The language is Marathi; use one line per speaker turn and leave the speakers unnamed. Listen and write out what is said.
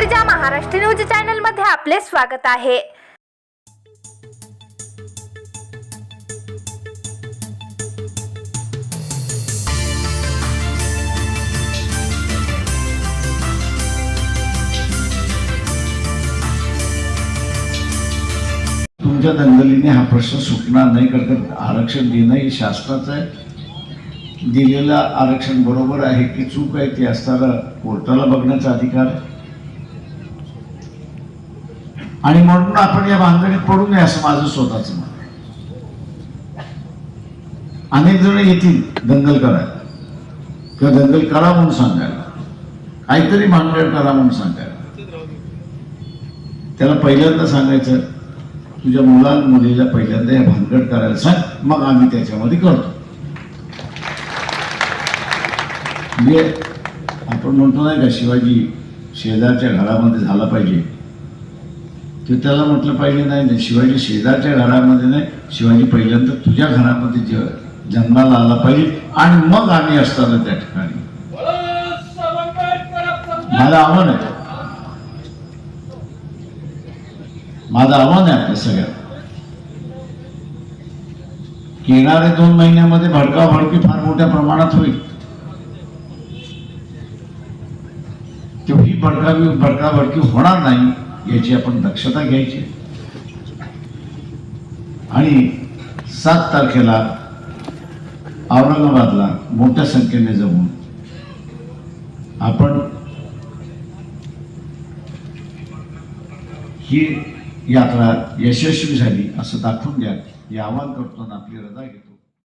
महाराष्ट्र न्यूज चॅनलमध्ये आपले स्वागत आहे
तुमच्या दंगलीने हा प्रश्न सुटणार नाही कारण आरक्षण देणं हे शासनाचं आहे दिलेलं आरक्षण बरोबर आहे की चूक आहे ते असताना कोर्टाला बघण्याचा अधिकार आहे. आणि म्हणून आपण या बांधणीत पडू नये असं माझं स्वतःच मत अनेक जण येतील दंगल करायला किंवा दंगल करा म्हणून सांगायला. काहीतरी भानगड करा म्हणून सांगायला. त्याला पहिल्यांदा सांगायचं तुझ्या मुला मुलीला पहिल्यांदा हे भानगड करायला सांग मग आम्ही त्याच्यामध्ये करतो. म्हणजे आपण म्हणतो नाही का शिवाजी शेजारच्या घरामध्ये झाला पाहिजे. त्याला म्हटलं पाहिजे नाही नाही शिवाजी शेजारच्या घरामध्ये नाही शिवाजी पहिल्यांदा तुझ्या घरामध्ये ज जन्माला आला पाहिजे आणि मग आम्ही असताना त्या ठिकाणी. माझं आव्हान आहे. माझं आव्हान आहे आपल्या सगळ्यात. येणाऱ्या दोन महिन्यामध्ये भडकाव भडकी फार मोठ्या प्रमाणात होईल. तेवढी भडकावी भडका भडकी होणार नाही. याची आपण दक्षता घ्यायची. आणि सात तारखेला औरंगाबादला मोठ्या संख्येने जमून आपण ही यात्रा यशस्वी झाली असं दाखवून द्या. हे आवाहन करतो आणि आपली रजा घेतो.